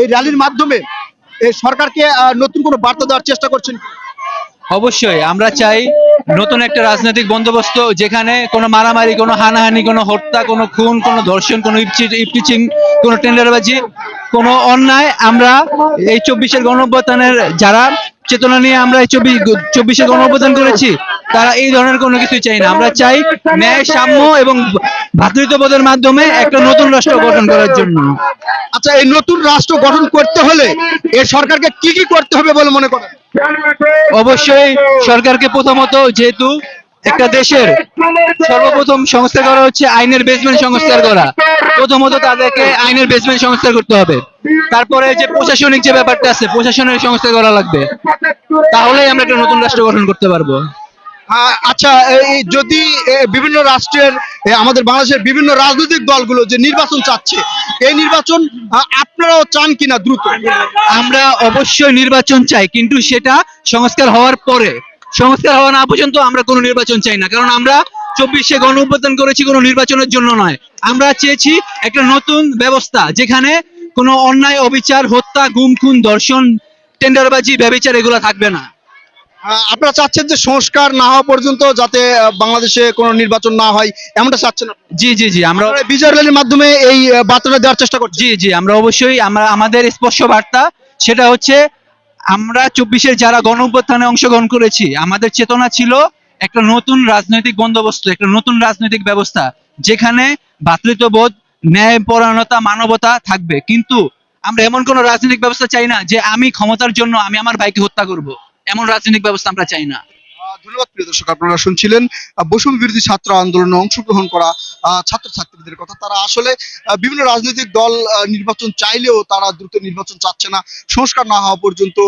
এই র্যালির মাধ্যমে এই সরকারকে নতুন কোনো বার্তা দেওয়ার চেষ্টা করছেন? অবশ্যই, আমরা চাই নতুন একটা রাজনৈতিক বন্দোবস্ত যেখানে কোনো মারামারি, কোনো হানাহানি, কোনো হত্যা, কোনো খুন, কোনো ধর্ষণ, কোনো ইপটিচিং কোনো টেন্ডারবাজি, কোনো অন্যায়, আমরা এই চব্বিশের গণঅভ্যুত্থানের, যারা চেতনা নিয়ে আমরা এই চব্বিশ চব্বিশের গণঅভ্যুত্থান করেছি তারা এই ধরনের কোনো কিছু চাই না। আমরা চাই ন্যায় সাম্য এবং ভ্রাতৃত্ববোধের মাধ্যমে একটা নতুন রাষ্ট্র গঠন করার জন্য। আচ্ছা এই নতুন রাষ্ট্র গঠন করতে হলে এই সরকারকে কি কি করতে হবে বলে মনে করেন? অবশ্যই সরকারকে প্রথমত যেহেতু একটা দেশের সর্বপ্রথম সংস্কার করা হচ্ছে আইনের বেসমেন্ট সংস্কার করা। প্রথমত তাদেরকে আইনের বেসমেন্ট সংস্কার করতে হবে। তারপরে যে প্রশাসনিক যে ব্যাপারটা আছে প্রশাসনের সংস্কার করা লাগবে। তাহলেই আমরা একটা নতুন রাষ্ট্র গঠন করতে পারব। আচ্ছা যদি বিভিন্ন রাষ্ট্রের আমাদের বাংলাদেশের বিভিন্ন রাজনৈতিক দলগুলো যে নির্বাচন চাচ্ছে, এই নির্বাচন আপনারাও চান কিনা দ্রুত? আমরা অবশ্যই নির্বাচন চাই, কিন্তু সেটা সংস্কার হওয়ার পরে। সংস্কার হওয়া না পর্যন্ত আমরা কোনো নির্বাচন চাই না, কারণ আমরা চব্বিশে গণ অভ্যুত্থান করেছি কোনো নির্বাচনের জন্য নয়। আমরা চেয়েছি একটা নতুন ব্যবস্থা, যেখানে কোনো অন্যায়, অবিচার, হত্যা, গুম, খুন, ধর্ষণ, টেন্ডারবাজি, ব্যবচার এগুলো থাকবে না। আপনারা চাচ্ছেন যে সংস্কার না হওয়া পর্যন্ত যাতে বাংলাদেশে কোনো নির্বাচন না হয় এমনটা চাচ্ছেন জি জি জি আমরা বিজয় র্যালির মাধ্যমে এই বার্তাটা দেওয়ার চেষ্টা করছি জি জি আমরা অবশ্যই আমরা আমাদের স্পর্শ বার্তা সেটা হচ্ছে আমরা চব্বিশের যারা গণ অভ্যুত্থানে অংশগ্রহণ করেছি আমাদের চেতনা ছিল একটা নতুন রাজনৈতিক বন্দোবস্ত একটা নতুন রাজনৈতিক ব্যবস্থা যেখানে ভ্রাতৃত্ববোধ ন্যায়পরায়ণতা মানবতা থাকবে। কিন্তু আমরা এমন কোন রাজনৈতিক ব্যবস্থা চাই না যে আমি ক্ষমতার জন্য আমি আমার ভাইকে হত্যা করব। এমন রাজনৈতিক ব্যবস্থা আমরা চাই না। ধন্যবাদ প্রিয় দর্শক, আপনারা শুনছিলেন বসুম বিরোধী ছাত্র আন্দোলনে অংশগ্রহণ করা ছাত্র ছাত্রীদের কথা। তারা আসলে বিভিন্ন রাজনৈতিক দল নির্বাচন চাইলেও তারা দ্রুত নির্বাচন চাচ্ছে না। সংস্কার না হওয়া পর্যন্ত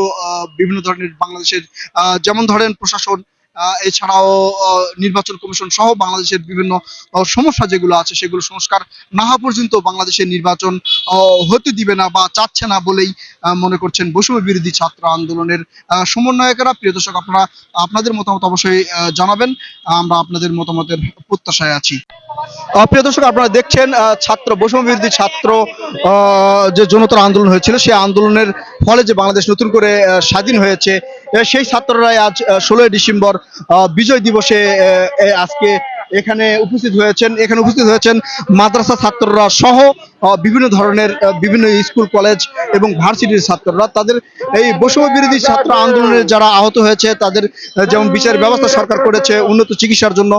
বিভিন্ন ধরনের বাংলাদেশের যেমন ধরেন প্রশাসন এছাড়াও নির্বাচন কমিশন সহ বাংলাদেশের বিভিন্ন সমস্যা যেগুলো আছে সেগুলো সংস্কার না হওয়া পর্যন্ত বাংলাদেশের নির্বাচন হতে দিবে না বা চাচ্ছে না বলেই মনে করছেন বৈষম্য বিরোধী ছাত্র আন্দোলনের সমন্বয়কেরা। প্রিয় দর্শক, আপনারা আপনাদের মতামত অবশ্যই জানাবেন। আমরা আপনাদের মতামতের প্রত্যাশায় আছি। প্রিয় দর্শক, আপনারা দেখছেন ছাত্র বৈষম্য বিরোধী ছাত্র যে জনতার আন্দোলন হয়েছিল, সেই আন্দোলনের ফলে যে বাংলাদেশ নতুন করে স্বাধীন হয়েছে সেই ছাত্ররাই আজ ষোলোই ডিসেম্বর বিজয় দিবসে আজকে এখানে উপস্থিত হয়েছেন, এখানে উপস্থিত হয়েছেন মাদ্রাসা ছাত্ররা সহ বিভিন্ন ধরনের বিভিন্ন স্কুল, কলেজ এবং ভার্সিটির ছাত্ররা। তাদের এই বৈষম্য বিরোধী ছাত্র আন্দোলনের যারা আহত হয়েছে, তাদের যেমন বিচার ব্যবস্থা সরকার করেছে উন্নত চিকিৎসার জন্য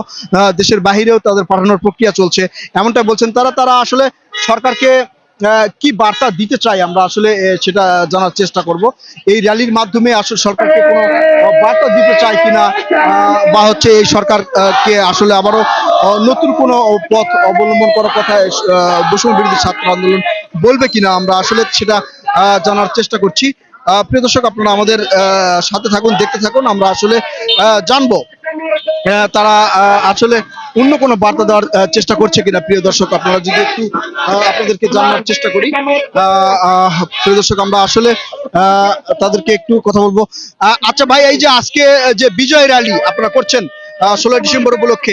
দেশের বাহিরেও তাদের পাঠানোর প্রক্রিয়া চলছে। এমনটা বলছেন তারা তারা আসলে সরকারকে কি বার্তা দিতে চাই আমরা আসলে সেটা জানার চেষ্টা করব। এই র্যালির মাধ্যমে আসলে সরকারকে কোনো বার্তা দিতে চাই কিনা বা হচ্ছে এই সরকার আহ, কে আসলে আবারও নতুন কোনো পথ অবলম্বন করার কথা বৈষম্য বিরোধী ছাত্র আন্দোলন বলবে কিনা আমরা আসলে সেটা জানার চেষ্টা করছি। প্রিয় দর্শক আপনারা আমাদের সাথে থাকুন দেখতে থাকুন। আমরা আসলে জানব। তারা আহ, আসলে অন্য কোনো বার্তা দেওয়ার চেষ্টা করছে কিনা প্রিয় দর্শক আপনারা যদি একটু আপনাদেরকে জানার চেষ্টা করি। প্রিয় দর্শক আমরা আসলে তাদেরকে একটু কথা বলব। আচ্ছা ভাই এই যে আজকে যে বিজয় র্যালি আপনারা করছেন ষোলোই ডিসেম্বর উপলক্ষে